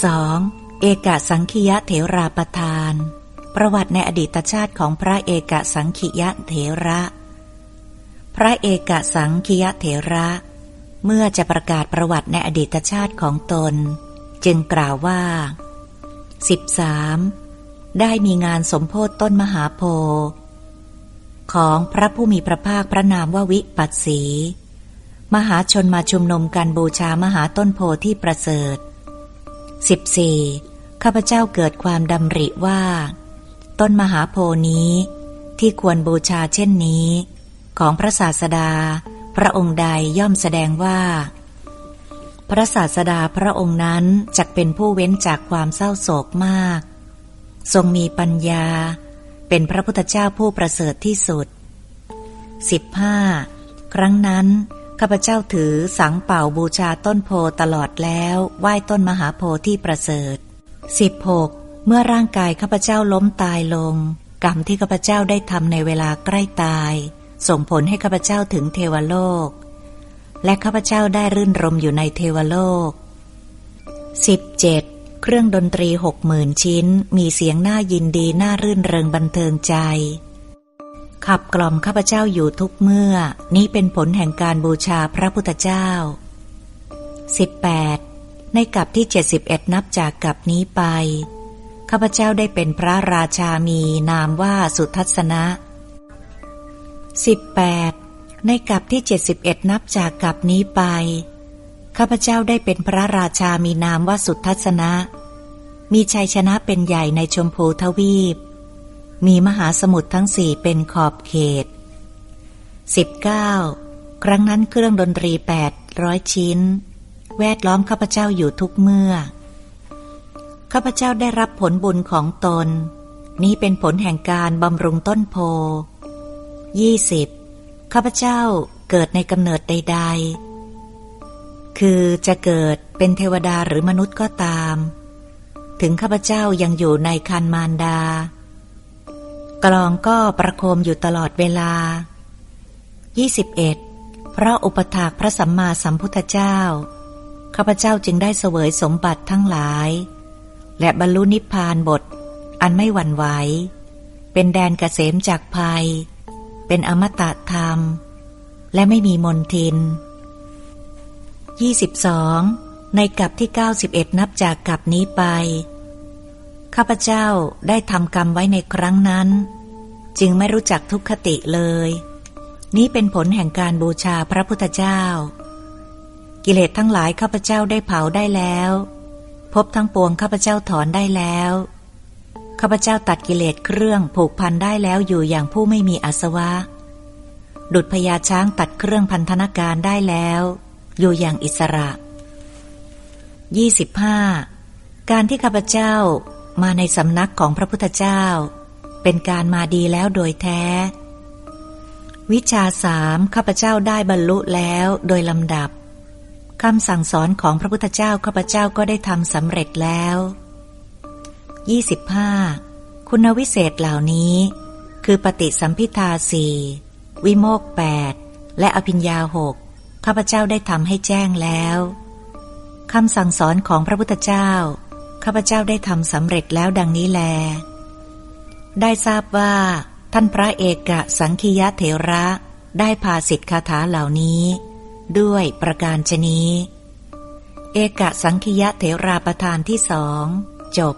2. เอกสังคียะเถราประทาน ประวัติในอดีตชาติของพระเอกสังคียะเถระ พระเอกสังคียะเถระ เมื่อจะประกาศประวัติในอดีตชาติของตน จึงกล่าวว่า 13. ได้มีงานสมโพธต้นมหาโพธิ์ของพระผู้มีพระภาคพระนามว่าวิปัสสี มหาชนมาชุมนุมกันบูชามหาต้นโพที่ประเสริฐ 14. ข้าพเจ้าเกิดความดำริว่า ต้นมหาโพนี้ ที่ควรบูชาเช่นนี้ ของพระศาสดา พระองค์ใดย่อมแสดงว่า พระศาสดาพระองค์นั้นจักเป็นผู้เว้นจากความเศร้าโศกมาก ทรงมีปัญญา เป็นพระพุทธเจ้าผู้ประเสริฐที่สุด 15. ครั้งนั้น ข้าพเจ้าถือสังเป่าบูชาต้นโพตลอดแล้ว ไหว้ต้นมหาโพที่ประเสริฐ 16. เมื่อร่างกายข้าพเจ้าล้มตายลง กรรมที่ข้าพเจ้าได้ทำในเวลาใกล้ตาย ส่งผลให้ข้าพเจ้าถึงเทวโลก และข้าพเจ้าได้รื่นรมอยู่ในเทวโลก 17. เครื่องดนตรีหกหมื่นชิ้น มีเสียงน่ายินดีน่ารื่นเริงบันเทิงใจ ขับกล่อมข้าพเจ้าอยู่ทุกเมื่อ นี้เป็นผลแห่งการบูชาพระพุทธเจ้า 18. ในกับที่ 71 นับจากกับนี้ไป ข้าพเจ้าได้เป็นพระราชามีนามว่าสุทัศนะ 18. ในกับที่ 71 นับจากกับนี้ไป ข้าพเจ้าได้เป็นพระราชามีนามว่าสุทัศนะ มีชัยชนะเป็นใหญ่ในชมพูทวีป มีมหาสมุทรทั้งสี่เป็นขอบเขต 19. ครั้งนั้นเครื่องดนตรีแปดร้อยชิ้น แวดล้อมข้าพเจ้าอยู่ทุกเมื่อ ข้าพเจ้าได้รับผลบุญของตน นี้เป็นผลแห่งการบำรุงต้นโพยี่สิบข้าพเจ้าเกิดในกำเนิดใด ๆ คือจะเกิดเป็นเทวดาหรือมนุษย์ก็ตาม ถึงข้าพเจ้ายังอยู่ในคันมารดา กลองก็ประโคมอยู่ตลอดเวลา 21. เพราะอุปถากพระสัมมาสัมพุทธเจ้า ข้าพเจ้าจึงได้เสวยสมบัติทั้งหลาย และบรรลุนิพพานบท อันไม่หวั่นไหว เป็นแดนเกษมจากภัย เป็นอมตะธรรม และไม่มีมนทิน 22. ในกับที่ 91 นับจากกับนี้ไป ข้าพเจ้าได้ทำกรรมไว้ในครั้งนั้น จึงไม่รู้จักทุกขติเลย นี้เป็นผลแห่งการบูชาพระพุทธเจ้า กิเลสทั้งหลายข้าพเจ้าได้เผาได้แล้วพบทั้งปวงข้าพเจ้าถอนได้แล้วข้าพเจ้าตัดกิเลสเครื่องผูกพันได้แล้วอยู่อย่างผู้ไม่มีอาสวะ ดุดพญาช้างตัดเครื่องพันธนาการได้แล้ว อยู่อย่างอิสระ 25. การที่ข้าพเจ้า มาในสำนักของพระพุทธเจ้า เป็นการมาดีแล้วโดยแท้ วิชาสามข้าพเจ้าได้บรรลุแล้วโดยลำดับคำสั่งสอนของพระพุทธเจ้าข้าพเจ้าก็ได้ทำสำเร็จแล้ว 25. คุณวิเศษเหล่านี้ คือปฏิสัมพิทาสี่วิโมกแปดและอภิญญาหกข้าพเจ้าได้ทำให้แจ้งแล้วคำสั่งสอนของพระพุทธเจ้า ข้าพเจ้าได้ทำสำเร็จแล้วดังนี้แล ได้ทราบว่า ท่านพระเอกะสังคียะเถระได้พาสิทธิคาถาเหล่านี้ ด้วยประการชนี้ เอกะสังคียะเถราประธานที่สอง จบ